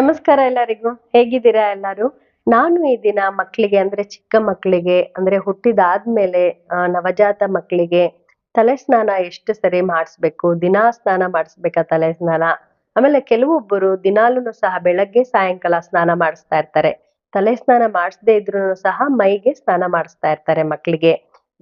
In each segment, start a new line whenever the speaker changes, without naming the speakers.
ನಮಸ್ಕಾರ ಎಲ್ಲರಿಗೂ. ಹೇಗಿದ್ದೀರಾ ಎಲ್ಲರೂ? ನಾನು ಈ ದಿನ ಮಕ್ಕಳಿಗೆ ಅಂದ್ರೆ ಚಿಕ್ಕ ಮಕ್ಕಳಿಗೆ, ಅಂದ್ರೆ ಹುಟ್ಟಿದಾದ್ಮೇಲೆ ನವಜಾತ ಮಕ್ಕಳಿಗೆ ತಲೆ ಸ್ನಾನ ಎಷ್ಟು ಸರಿ ಮಾಡಿಸ್ಬೇಕು, ದಿನಾ ಸ್ನಾನ ಮಾಡಿಸ್ಬೇಕಾ ತಲೆ ಸ್ನಾನ ಆಮೇಲೆ ಕೆಲವೊಬ್ಬರು ದಿನಾಲೂ ಸಹ ಬೆಳಗ್ಗೆ ಸಾಯಂಕಾಲ ಸ್ನಾನ ಮಾಡಿಸ್ತಾ ಇರ್ತಾರೆ. ತಲೆ ಸ್ನಾನ ಮಾಡಿಸದೇ ಇದ್ರು ಸಹ ಮೈಗೆ ಸ್ನಾನ ಮಾಡಿಸ್ತಾ ಇರ್ತಾರೆ ಮಕ್ಕಳಿಗೆ.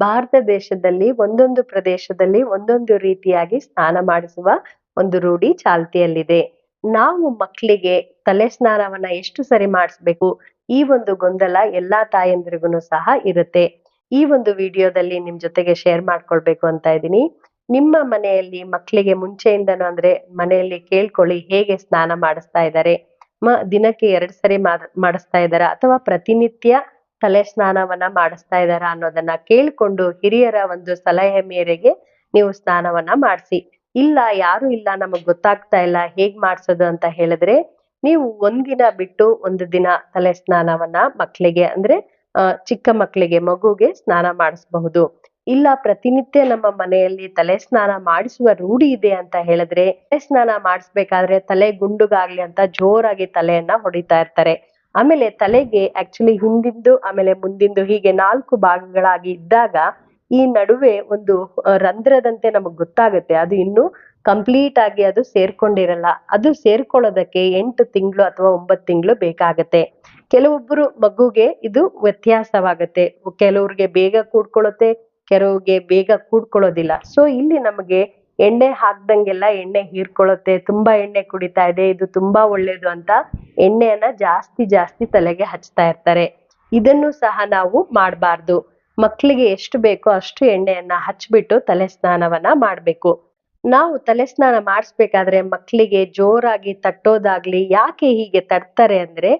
ಭಾರತ ದೇಶದಲ್ಲಿ ಒಂದೊಂದು ಪ್ರದೇಶದಲ್ಲಿ ಒಂದೊಂದು ರೀತಿಯಾಗಿ ಸ್ನಾನ ಮಾಡಿಸುವ ಒಂದು ರೂಢಿ ಚಾಲ್ತಿಯಲ್ಲಿದೆ. ನಾವು ಮಕ್ಕಳಿಗೆ ತಲೆ ಸ್ನಾನವನ್ನ ಎಷ್ಟು ಸರಿ ಮಾಡಿಸ್ಬೇಕು? ಈ ಒಂದು ಗೊಂದಲ ಎಲ್ಲಾ ತಾಯಂದ್ರಿಗೂ ಸಹ ಇರುತ್ತೆ. ಈ ಒಂದು ವಿಡಿಯೋದಲ್ಲಿ ನಿಮ್ ಜೊತೆಗೆ ಶೇರ್ ಮಾಡ್ಕೊಳ್ಬೇಕು ಅಂತ ಇದ್ದೀನಿ. ನಿಮ್ಮ ಮನೆಯಲ್ಲಿ ಮಕ್ಕಳಿಗೆ ಮುಂಚೆಯಿಂದನು ಅಂದ್ರೆ ಮನೆಯಲ್ಲಿ ಕೇಳ್ಕೊಳ್ಳಿ ಹೇಗೆ ಸ್ನಾನ ಮಾಡಿಸ್ತಾ ಇದ್ದಾರೆ. ಮ, ದಿನಕ್ಕೆ ಎರಡ್ ಸರಿ ಮಾಡ್- ಮಾಡಿಸ್ತಾ ಇದ್ದಾರಾ? ಅಥವಾ ಪ್ರತಿನಿತ್ಯ ತಲೆ ಸ್ನಾನವನ್ನ ಮಾಡಿಸ್ತಾ ಇದ್ದಾರಾ ಅನ್ನೋದನ್ನ ಕೇಳ್ಕೊಂಡು ಹಿರಿಯರ ಒಂದು ಸಲಹೆ ಮೇರೆಗೆ ನೀವು ಸ್ನಾನವನ್ನ ಮಾಡಿಸಿ. ಇಲ್ಲ, ಯಾರು ಇಲ್ಲ, ನಮಗ್ ಗೊತ್ತಾಗ್ತಾ ಇಲ್ಲ, ಹೇಗ್ ಮಾಡ್ಸೋದು ಅಂತ ಹೇಳಿದ್ರೆ ನೀವು ಒಂದಿನ ಬಿಟ್ಟು ಒಂದು ದಿನ ತಲೆ ಸ್ನಾನವನ್ನ ಮಕ್ಕಳಿಗೆ ಅಂದ್ರೆ ಚಿಕ್ಕ ಮಕ್ಕಳಿಗೆ ಮಗುಗೆ ಸ್ನಾನ ಮಾಡಿಸಬಹುದು. ಇಲ್ಲ ಪ್ರತಿನಿತ್ಯ ನಮ್ಮ ಮನೆಯಲ್ಲಿ ತಲೆ ಸ್ನಾನ ಮಾಡಿಸುವ ರೂಢಿ ಇದೆ ಅಂತ ಹೇಳಿದ್ರೆ, ತಲೆ ಸ್ನಾನ ಮಾಡಿಸ್ಬೇಕಾದ್ರೆ ತಲೆ ಗುಂಡುಗಾಗ್ಲಿ ಅಂತ ಜೋರಾಗಿ ತಲೆಯನ್ನ ಹೊಡಿತಾ ಇರ್ತಾರೆ. ಆಮೇಲೆ ತಲೆಗೆ ಆಕ್ಚುಲಿ ಹಿಂದಿಂದು, ಆಮೇಲೆ ಮುಂದಿಂದು ಹೀಗೆ ನಾಲ್ಕು ಭಾಗಗಳಾಗಿ ಇದ್ದಾಗ ಈ ನಡುವೆ ಒಂದು ರಂಧ್ರದಂತೆ ನಮಗ್ ಗೊತ್ತಾಗುತ್ತೆ. ಅದು ಇನ್ನು ಕಂಪ್ಲೀಟ್ ಆಗಿ ಅದು ಸೇರ್ಕೊಂಡಿರಲ್ಲ. ಅದು ಸೇರ್ಕೊಳ್ಳೋದಕ್ಕೆ ಎಂಟು ತಿಂಗಳು ಅಥವಾ ಒಂಬತ್ತು ತಿಂಗಳು ಬೇಕಾಗತ್ತೆ. ಕೆಲವೊಬ್ಬರು ಮಗುಗೆ ಇದು ವ್ಯತ್ಯಾಸವಾಗುತ್ತೆ. ಕೆಲವ್ರಿಗೆ ಬೇಗ ಕೂಡ್ಕೊಳ್ಳುತ್ತೆ, ಕೆಲವ್ರಿಗೆ ಬೇಗ ಕೂಡ್ಕೊಳ್ಳೋದಿಲ್ಲ. ಸೊ ಇಲ್ಲಿ ನಮಗೆ ಎಣ್ಣೆ ಹಾಕ್ದಂಗೆಲ್ಲ ಎಣ್ಣೆ ಹೀರ್ಕೊಳ್ಳುತ್ತೆ. ತುಂಬಾ ಎಣ್ಣೆ ಕುಡಿತಾ ಇದೆ. ಇದು ತುಂಬಾ ಒಳ್ಳೇದು ಅಂತ ಎಣ್ಣೆಯನ್ನ ಜಾಸ್ತಿ ಜಾಸ್ತಿ ತಲೆಗೆ ಹಚ್ತಾ ಇರ್ತಾರೆ. ಇದನ್ನು ಸಹ ನಾವು ಮಾಡಬಾರ್ದು. ಮಕ್ಕಳಿಗೆ ಎಷ್ಟು ಬೇಕೋ ಅಷ್ಟು ಎಣ್ಣೆಯನ್ನ ಹಚ್ಬಿಟ್ಟು ತಲೆ ಸ್ನಾನವನ್ನ ಮಾಡ್ಬೇಕು. ನಾವು ತಲೆ ಸ್ನಾನ ಮಾಡಿಸ್ಬೇಕಾದ್ರೆ ಮಕ್ಕಳಿಗೆ ಜೋರಾಗಿ ತಟ್ಟೋದಾಗ್ಲಿ, ಯಾಕೆ ಹೀಗೆ ತಟ್ತಾರೆ ಅಂದ್ರೆ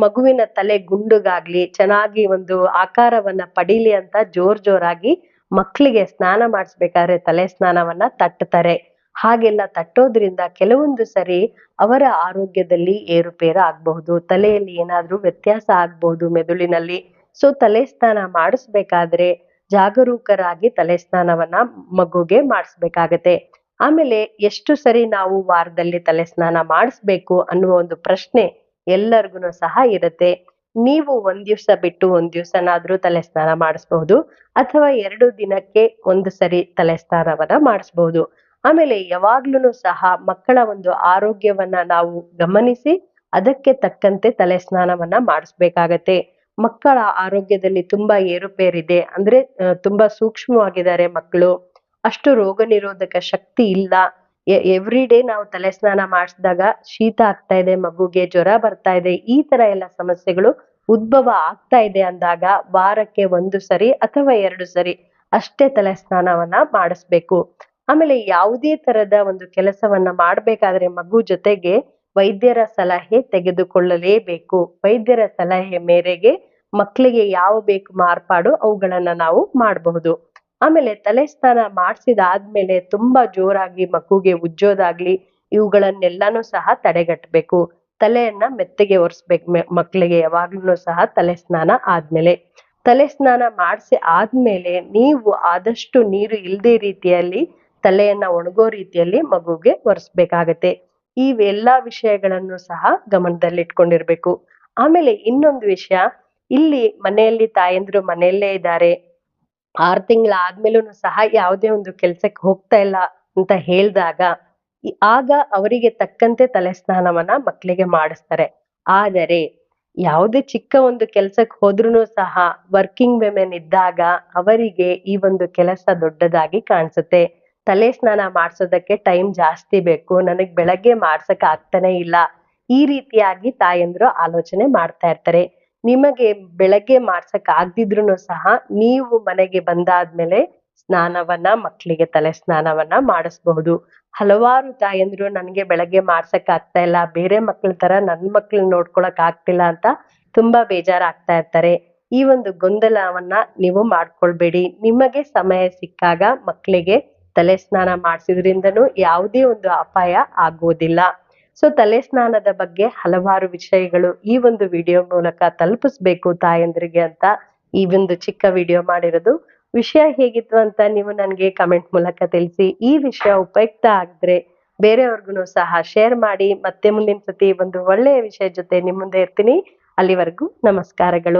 ಮಗುವಿನ ತಲೆ ಗುಂಡುಗಾಗ್ಲಿ, ಚೆನ್ನಾಗಿ ಒಂದು ಆಕಾರವನ್ನ ಪಡೀಲಿ ಅಂತ ಜೋರ್ ಜೋರಾಗಿ ಮಕ್ಕಳಿಗೆ ಸ್ನಾನ ಮಾಡಿಸ್ಬೇಕಾದ್ರೆ ತಲೆ ಸ್ನಾನವನ್ನ ತಟ್ಟುತ್ತಾರೆ ಹಾಗೆಲ್ಲ ತಟ್ಟೋದ್ರಿಂದ ಕೆಲವೊಂದು ಸರಿ ಅವರ ಆರೋಗ್ಯದಲ್ಲಿ ಏರುಪೇರು ಆಗಬಹುದು, ತಲೆಯಲ್ಲಿ ಏನಾದ್ರೂ ವ್ಯತ್ಯಾಸ ಆಗ್ಬಹುದು ಮೆದುಳಿನಲ್ಲಿ. ಸೊ ತಲೆ ಸ್ನಾನ ಮಾಡಿಸ್ಬೇಕಾದ್ರೆ ಜಾಗರೂಕರಾಗಿ ತಲೆ ಸ್ನಾನವನ್ನ ಮಗುಗೆ ಮಾಡಿಸ್ಬೇಕಾಗತ್ತೆ. ಆಮೇಲೆ ಎಷ್ಟು ಸರಿ ನಾವು ವಾರದಲ್ಲಿ ತಲೆ ಸ್ನಾನ ಮಾಡಿಸ್ಬೇಕು ಅನ್ನುವ ಒಂದು ಪ್ರಶ್ನೆ ಎಲ್ಲರಿಗೂ ಸಹ ಇರುತ್ತೆ. ನೀವು ಒಂದ್ ದಿವ್ಸ ಬಿಟ್ಟು ಒಂದ್ ದಿವ್ಸನಾದ್ರೂ ತಲೆ ಸ್ನಾನ ಮಾಡಿಸ್ಬಹುದು ಅಥವಾ ಎರಡು ದಿನಕ್ಕೆ ಒಂದು ಸರಿ ತಲೆ ಸ್ನಾನವನ್ನ ಮಾಡಿಸ್ಬಹುದು. ಆಮೇಲೆ ಯಾವಾಗ್ಲೂ ಸಹ ಮಕ್ಕಳ ಒಂದು ಆರೋಗ್ಯವನ್ನ ನಾವು ಗಮನಿಸಿ ಅದಕ್ಕೆ ತಕ್ಕಂತೆ ತಲೆ ಸ್ನಾನವನ್ನ ಮಾಡಿಸ್ಬೇಕಾಗತ್ತೆ. ಮಕ್ಕಳ ಆರೋಗ್ಯದಲ್ಲಿ ತುಂಬಾ ಏರುಪೇರಿದೆ ಅಂದ್ರೆ ತುಂಬಾ ಸೂಕ್ಷ್ಮವಾಗಿದ್ದಾರೆ ಮಕ್ಕಳು. ಅಷ್ಟು ರೋಗ ನಿರೋಧಕ ಶಕ್ತಿ ಇಲ್ಲ. ಎವ್ರಿ ಡೇ ನಾವು ತಲೆ ಸ್ನಾನ ಮಾಡಿಸಿದಾಗ ಶೀತ ಆಗ್ತಾ ಇದೆ, ಮಗುಗೆ ಜ್ವರ ಬರ್ತಾ ಇದೆ, ಈ ತರ ಎಲ್ಲ ಸಮಸ್ಯೆಗಳು ಉದ್ಭವ ಆಗ್ತಾ ಇದೆ ಅಂದಾಗ ವಾರಕ್ಕೆ ಒಂದು ಸರಿ ಅಥವಾ ಎರಡು ಸರಿ ಅಷ್ಟೇ ತಲೆ ಸ್ನಾನವನ್ನ ಮಾಡಿಸ್ಬೇಕು. ಆಮೇಲೆ ಯಾವುದೇ ತರದ ಒಂದು ಕೆಲಸವನ್ನ ಮಾಡ್ಬೇಕಾದ್ರೆ ಮಗು ಜೊತೆಗೆ ವೈದ್ಯರ ಸಲಹೆ ತೆಗೆದುಕೊಳ್ಳಲೇಬೇಕು. ವೈದ್ಯರ ಸಲಹೆ ಮೇರೆಗೆ ಮಕ್ಕಳಿಗೆ ಯಾವ ಬೇಕು ಮಾರ್ಪಾಡು ಅವುಗಳನ್ನ ನಾವು ಮಾಡಬಹುದು. ಆಮೇಲೆ ತಲೆ ಸ್ನಾನ ಮಾಡಿಸಿದಾದ್ಮೇಲೆ ತುಂಬಾ ಜೋರಾಗಿ ಮಗುಗೆ ಉಜ್ಜೋದಾಗ್ಲಿ ಇವುಗಳನ್ನೆಲ್ಲಾನು ಸಹ ತಡೆಗಟ್ಟಬೇಕು ತಲೆಯನ್ನ ಮೆತ್ತಗೆ ಒರೆಸ್ಬೇಕು ಮಕ್ಕಳಿಗೆ ಯಾವಾಗ್ಲೂ ಸಹ ತಲೆ ಸ್ನಾನ ಆದ್ಮೇಲೆ. ತಲೆ ಸ್ನಾನ ಮಾಡಿಸಿ ಆದ್ಮೇಲೆ ನೀವು ಆದಷ್ಟು ನೀರು ಇಲ್ದೇ ರೀತಿಯಲ್ಲಿ ತಲೆಯನ್ನ ಒಣಗೋ ರೀತಿಯಲ್ಲಿ ಮಗುಗೆ ಒರೆಸ್ಬೇಕಾಗತ್ತೆ. ಈ ಎಲ್ಲಾ ವಿಷಯಗಳನ್ನು ಸಹ ಗಮನದಲ್ಲಿಟ್ಕೊಂಡಿರ್ಬೇಕು. ಆಮೇಲೆ ಇನ್ನೊಂದು ವಿಷಯ, ಇಲ್ಲಿ ಮನೆಯಲ್ಲಿ ತಾಯಂದ್ರು ಮನೆಯಲ್ಲೇ ಇದ್ದಾರೆ. ಆರ್ ತಿಂಗಳಾದ್ಮೇಲೂ ಸಹ ಯಾವುದೇ ಒಂದು ಕೆಲ್ಸಕ್ಕೆ ಹೋಗ್ತಾ ಇಲ್ಲ ಅಂತ ಹೇಳಿದಾಗ ಆಗ ಅವರಿಗೆ ತಕ್ಕಂತೆ ತಲೆ ಸ್ನಾನವನ್ನ ಮಕ್ಕಳಿಗೆ ಮಾಡಿಸ್ತಾರೆ. ಆದರೆ, ಯಾವುದೇ ಚಿಕ್ಕ ಒಂದು ಕೆಲ್ಸಕ್ಕೆ ಹೋದ್ರೂ ಸಹ ವರ್ಕಿಂಗ್ ವಿಮೆನ್ ಇದ್ದಾಗ ಅವರಿಗೆ ಈ ಒಂದು ಕೆಲಸ ದೊಡ್ಡದಾಗಿ ಕಾಣಿಸುತ್ತೆ. ತಲೆ ಸ್ನಾನ ಮಾಡಿಸೋದಕ್ಕೆ ಟೈಮ್ ಜಾಸ್ತಿ ಬೇಕು, ನನಗ್ ಬೆಳಗ್ಗೆ ಮಾಡ್ಸಕ್ ಆಗ್ತಾನೆ ಇಲ್ಲ. ಈ ರೀತಿಯಾಗಿ ತಾಯಂದ್ರು ಆಲೋಚನೆ ಮಾಡ್ತಾ ಇರ್ತಾರೆ. ನಿಮಗೆ ಬೆಳಗ್ಗೆ ಮಾಡ್ಸಕ್ ಆಗ್ದಿದ್ರುನು ಸಹ ನೀವು ಮನೆಗೆ ಬಂದಾದ್ಮೇಲೆ ಸ್ನಾನವನ್ನ ಮಕ್ಕಳಿಗೆ ತಲೆ ಸ್ನಾನವನ್ನ ಮಾಡಿಸ್ಬಹುದು. ಹಲವಾರು ತಾಯಂದ್ರು ನನಗೆ ಬೆಳಗ್ಗೆ ಮಾಡ್ಸಕ್ ಆಗ್ತಾ ಇಲ್ಲ, ಬೇರೆ ಮಕ್ಳ ತರ ನನ್ ಮಕ್ಳನ್ನ ನೋಡ್ಕೊಳಕ್ ಆಗ್ತಿಲ್ಲ ಅಂತ ತುಂಬಾ ಬೇಜಾರಾಗ್ತಾ ಇರ್ತಾರೆ. ಈ ಒಂದು ಗೊಂದಲವನ್ನ ನೀವು ಮಾಡ್ಕೊಳ್ಬೇಡಿ. ನಿಮಗೆ ಸಮಯ ಸಿಕ್ಕಾಗ ಮಕ್ಕಳಿಗೆ ತಲೆ ಸ್ನಾನ ಮಾಡಿಸಿದ್ರಿಂದನೂ ಯಾವುದೇ ಒಂದು ಅಪಾಯ ಆಗುವುದಿಲ್ಲ ಸೊ ತಲೆ ಸ್ನಾನದ ಬಗ್ಗೆ ಹಲವಾರು ವಿಷಯಗಳು ಈ ಒಂದು ವಿಡಿಯೋ ಮೂಲಕ ತಲುಪಿಸ್ಬೇಕು ತಾಯಂದ್ರಿಗೆ ಅಂತ ಈ ಒಂದು ಚಿಕ್ಕ ವಿಡಿಯೋ ಮಾಡಿರೋದು. ವಿಷಯ ಹೇಗಿತ್ತು ಅಂತ ನೀವು ನನಗೆ ಕಮೆಂಟ್ ಮೂಲಕ ತಿಳಿಸಿ. ಈ ವಿಷಯ ಉಪಯುಕ್ತ ಆಗಿದ್ರೆ ಬೇರೆಯವ್ರಿಗೂ ಸಹ ಶೇರ್ ಮಾಡಿ. ಮತ್ತೆ ಮುಂದಿನ ಸತಿ ಒಂದು ಒಳ್ಳೆಯ ವಿಷಯ ಜೊತೆ ನಿಮ್ಮ ಮುಂದೆ ಇರ್ತೀನಿ. ಅಲ್ಲಿವರೆಗೂ ನಮಸ್ಕಾರಗಳು.